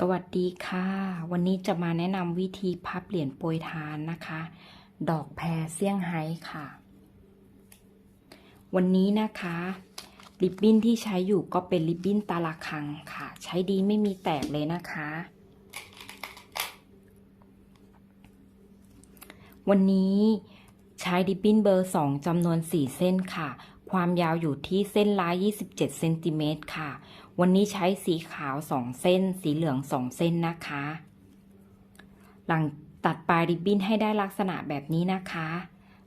สวัสดีค่ะ วันนี้จะมาแนะนำวิธีพับเหรียญโปรยทานนะคะ ดอกแพรเซี่ยงไฮ้ค่ะ วันนี้นะคะ ริบบิ้นที่ใช้อยู่ก็เป็นริบบิ้นตาละคังค่ะ ใช้ดีไม่มีแตกเลยนะคะ วันนี้ใช้ริบบิ้นเบอร์ 2จำนวน 4 เส้นค่ะ ความยาวอยู่ที่เส้นละ27เซนติเมตรค่ะ วันนี้ใช้สีขาว2เส้น สีเหลือง2เส้นนะคะ หลังตัดปลายริบบิ้นให้ได้ลักษณะแบบนี้นะคะ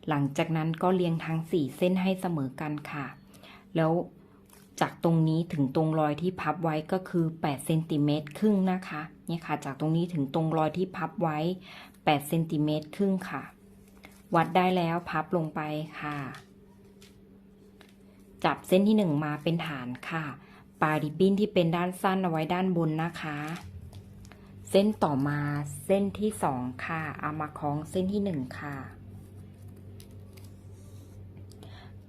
หลังจากนั้นก็เรียงทั้ง4เส้นให้เสมอกันค่ะ แล้วจากตรงนี้ถึงตรงรอยที่พับไว้ก็คือ8เซนติเมตรครึ่งนะคะเนี่ยค่ะ จากตรงนี้ถึงตรงรอยที่พับไว้8เซนติเมตรครึ่งค่ะ วัดได้แล้วพับลงไปค่ะ จับเส้นที่ 1 มาเป็นฐานค่ะ ปลายริบบิ้นที่เป็นด้านสั้นเอาไว้ด้านบนนะคะ เส้นต่อมาเส้นที่2ค่ะเอามาคล้องเส้นที่1ค่ะ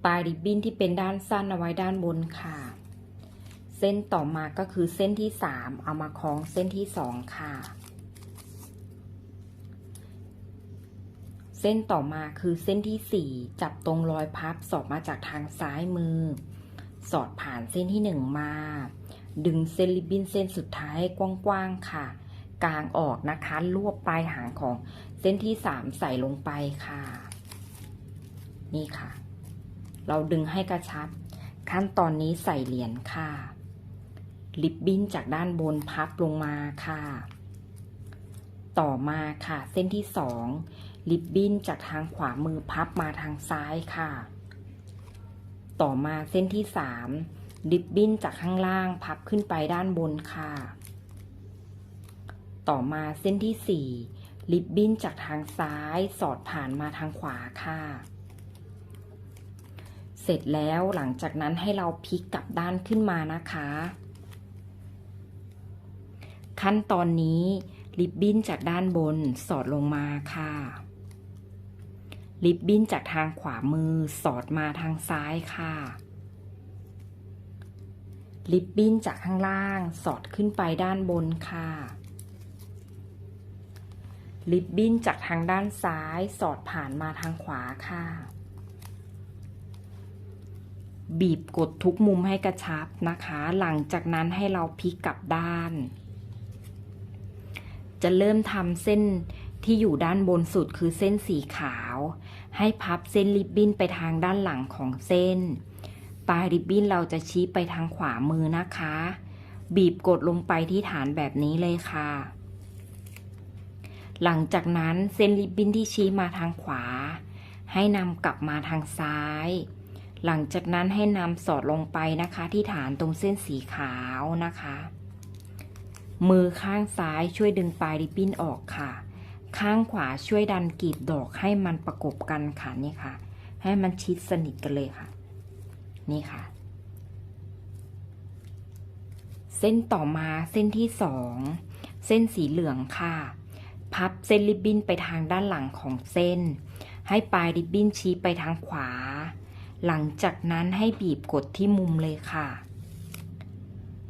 ปลายริบบิ้นที่เป็นด้านสั้นเอาไว้ด้านบนค่ะ เส้นต่อมาก็คือเส้นที่3เอามาคล้องเส้นที่2ค่ะเส้นต่อมาคือเส้นที่ 4 จับตรงรอยพับสอดมาจากทางซ้ายมือ สอดผ่านเส้นที่ 1 มา ดึงเส้นริบบิ้นเส้นสุดท้ายให้กว้างๆค่ะกางออกนะคะรวบปลายหางของเส้นที่ 3 ใส่ลงไปค่ะ นี่ค่ะ เราดึงให้กระชับ ขั้นตอนนี้ใส่เหรียญค่ะริบบิ้นจากด้านบนพับลงมาค่ะ ต่อมาค่ะ เส้นที่สองริบบิ้นจากทางขวามือพับมาทางซ้ายค่ะ ต่อมาเส้นที่สามริบบิ้นจากข้างล่างพับขึ้นไปด้านบนค่ะ ต่อมาเส้นที่สี่ริบบิ้นจากทางซ้ายสอดผ่านมาทางขวาค่ะ เสร็จแล้วหลังจากนั้นให้เราพลิกกลับด้านขึ้นมานะคะ ขั้นตอนนี้ริบบิ้นจากด้านบนสอดลงมาค่ะ ริบบิ้นจากทางขวามือสอดมาทางซ้ายค่ะริบบิ้นจากข้างล่างสอดขึ้นไปด้านบนค่ะริบบิ้นจากทางด้านซ้ายสอดผ่านมาทางขวาค่ะ บีบกดทุกมุมให้กระชับนะคะ หลังจากนั้นให้เราพลิกกลับด้าน จะเริ่มทำเส้น ที่อยู่ด้านบนสุดคือเส้นสีขาว ให้พับเส้นริบบิ้นไปทางด้านหลังของเส้น ปลายริบบิ้นเราจะชี้ไปทางขวามือนะคะ บีบกดลงไปที่ฐานแบบนี้เลยค่ะ หลังจากนั้นเส้นริบบิ้นที่ชี้มาทางขวา ให้นำกลับมาทางซ้าย หลังจากนั้นให้นำสอดลงไปนะคะที่ฐานตรงเส้นสีขาวนะคะ มือข้างซ้ายช่วยดึงปลายริบบิ้นออกค่ะ ข้างขวาช่วยดันกลีบดอกให้มันประกบกันค่ะนี่ค่ะ ให้มันชิดสนิทกันเลยค่ะ นี่ค่ะ เส้นต่อมาเส้นที่สองเส้นสีเหลืองค่ะ พับเส้นริบบิ้นไปทางด้านหลังของเส้น ให้ปลายริบบิ้นชี้ไปทางขวา หลังจากนั้นให้บีบกดที่มุมเลยค่ะ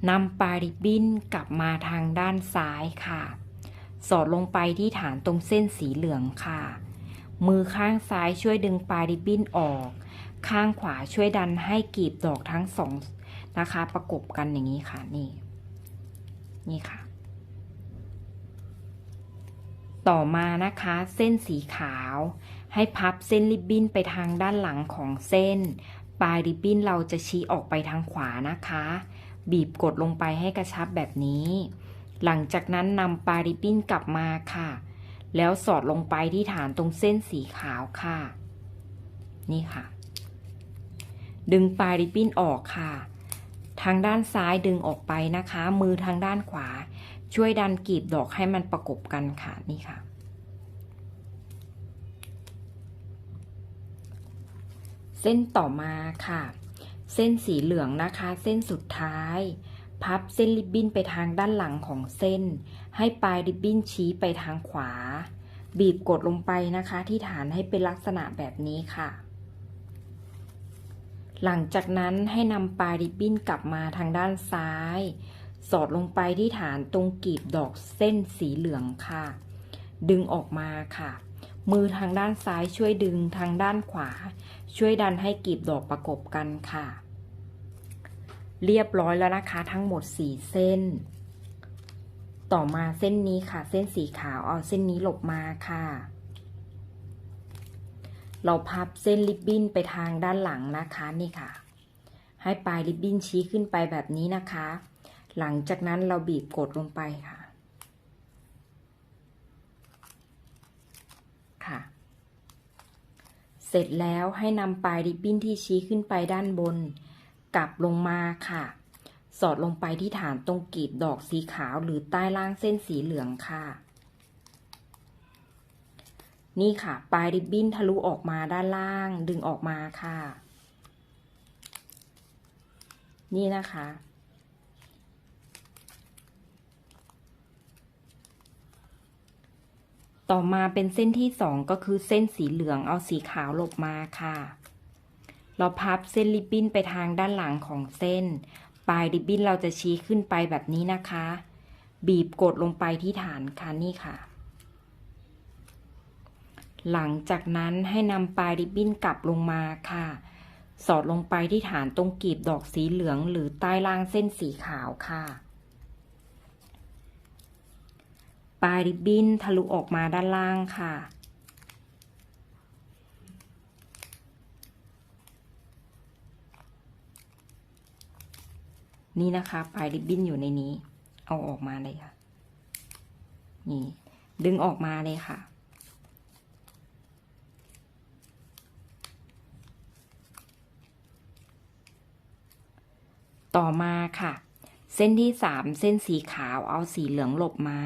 นำปลายริบบิ้นกลับมาทางด้านซ้ายค่ะ สอดลงไปที่ฐานตรงเส้นสีเหลืองค่ะ มือข้างซ้ายช่วยดึงปลายริบบิ้นออก ข้างขวาช่วยดันให้กลีบดอกทั้งสองนะคะ ประกบกันอย่างนี้ค่ะนี่ นี่ค่ะ ต่อมานะคะ เส้นสีขาว ให้พับเส้นริบบิ้นไปทางด้านหลังของเส้น ปลายริบบิ้นเราจะชี้ออกไปทางขวานะคะ บีบกดลงไปให้กระชับแบบนี้ หลังจากนั้นนำปลายริบบิ้นกลับมาค่ะ แล้วสอดลงไปที่ฐานตรงเส้นสีขาวค่ะ นี่ค่ะ ดึงปลายริบบิ้นออกค่ะ ทางด้านซ้ายดึงออกไปนะคะ มือทางด้านขวา ช่วยดันกีบดอกให้มันประกบกันค่ะนี่ค่ะ เส้นต่อมาค่ะ เส้นสีเหลืองนะคะ เส้นสุดท้าย พับเส้นริบบิ้นไปทางด้านหลังของเส้น ให้ปลายริบบิ้นชี้ไปทางขวา บีบกดลงไปนะคะ ที่ฐานให้เป็นลักษณะแบบนี้ค่ะ หลังจากนั้นให้นำปลายริบบิ้นกลับมาทางด้านซ้าย สอดลงไปที่ฐานตรงกีบดอกเส้นสีเหลืองค่ะ ดึงออกมาค่ะ มือทางด้านซ้ายช่วยดึงทางด้านขวา ช่วยดันให้กีบดอกประกบกันค่ะ เรียบร้อยแล้วนะคะทั้งหมด 4 เส้น ต่อมาเส้นนี้ค่ะ เส้นสีขาวเอาเส้นนี้หลบมาค่ะ เราพับเส้นริบบิ้นไปทางด้านหลังนะคะนี่ค่ะ ให้ปลายริบบิ้นชี้ขึ้นไปแบบนี้นะคะ หลังจากนั้นเราบีบกดลงไปค่ะ ค่ะ เสร็จแล้วให้นำปลายริบบิ้นที่ชี้ขึ้นไปด้านบน กลับลงมาค่ะ สอดลงไปที่ฐานตรงกีบดอกสีขาวหรือใต้ล่างเส้นสีเหลืองค่ะ นี่ค่ะปลายริบบิ้นทะลุออกมาด้านล่างดึงออกมาค่ะ นี่นะคะต่อมาเป็นเส้นที่สองก็คือเส้นสีเหลืองเอาสีขาวหลบมาค่ะ เราพับเส้นริบบิ้นไปทางด้านหลังของเส้น ปลายริบบิ้นเราจะชี้ขึ้นไปแบบนี้นะคะ บีบกดลงไปที่ฐานค่ะนี่ค่ะ หลังจากนั้นให้นำปลายริบบิ้นกลับลงมาค่ะ สอดลงไปที่ฐานตรงกีบดอกสีเหลือง หรือใต้ล่างเส้นสีขาวค่ะปลายริบบิ้นทะลุออกมาด้านล่างค่ะ นี่นะคะปลายริบบิ้นอยู่ในนี้ เอาออกมาเลยค่ะ นี่ ดึงออกมาเลยค่ะ ต่อมาค่ะ เส้นที่สามเส้นสีขาวเอาสีเหลืองหลบมา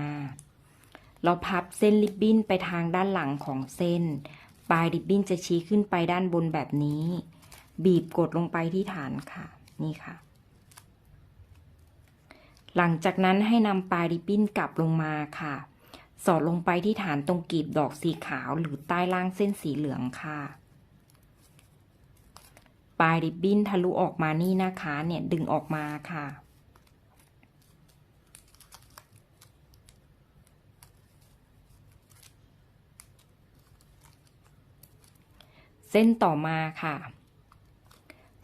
เราพับเส้นริบบิ้นไปทางด้านหลังของเส้น ปลายริบบิ้นจะชี้ขึ้นไปด้านบนแบบนี้ บีบกดลงไปที่ฐานค่ะ นี่ค่ะ หลังจากนั้นให้นำปลายริบบิ้นกลับลงมาค่ะ สอดลงไปที่ฐานตรงกีบดอกสีขาวหรือใต้ล่างเส้นสีเหลืองค่ะปลายริบบิ้นทะลุออกมานี่นะคะเนี่ยดึงออกมาค่ะ เส้นต่อมาค่ะ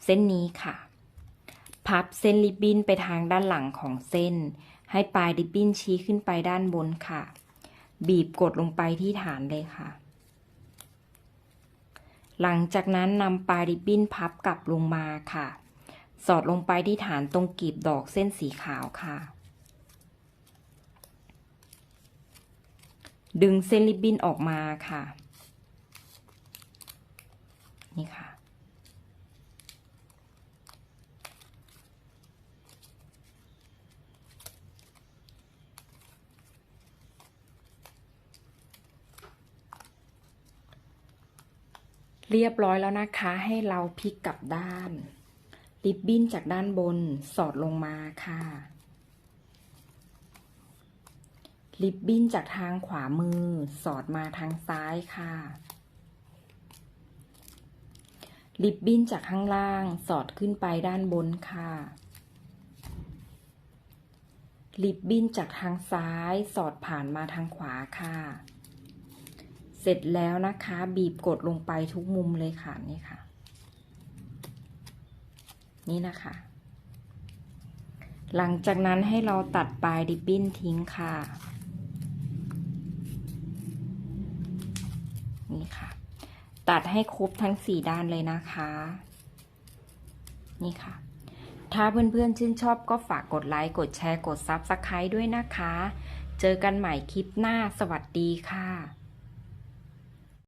เส้นนี้ค่ะ พับเส้นริบบิ้นไปทางด้านหลังของเส้น ให้ปลายริบบิ้นชี้ขึ้นไปด้านบนค่ะ บีบกดลงไปที่ฐานเลยค่ะ หลังจากนั้นนำปลายริบบิ้นพับกลับลงมาค่ะ สอดลงไปที่ฐานตรงกีบดอกเส้นสีขาวค่ะ ดึงเส้นริบบิ้นออกมาค่ะ นี่ค่ะ เรียบร้อยแล้วนะคะให้เราพลิกกลับด้าน ริบบิ้นจากด้านบนสอดลงมาค่ะ ริบบิ้นจากทางขวามือสอดมาทางซ้ายค่ะ ริบบิ้นจากข้างล่างสอดขึ้นไปด้านบนค่ะ ริบบิ้นจากทางซ้ายสอดผ่านมาทางขวาค่ะ เสร็จแล้วนะคะ บีบกดลงไปทุกมุมเลยค่ะนี่ค่ะ นี่นะคะ หลังจากนั้นให้เราตัดปลายริบบิ้นทิ้งค่ะ นี่ค่ะ ตัดให้ครบทั้งสี่ด้านเลยนะคะ นี่ค่ะ ถ้าเพื่อนๆชื่นชอบก็ฝากกดไลค์กดแชร์กด Subscribe ด้วยนะคะ เจอกันใหม่คลิปหน้าสวัสดีค่ะ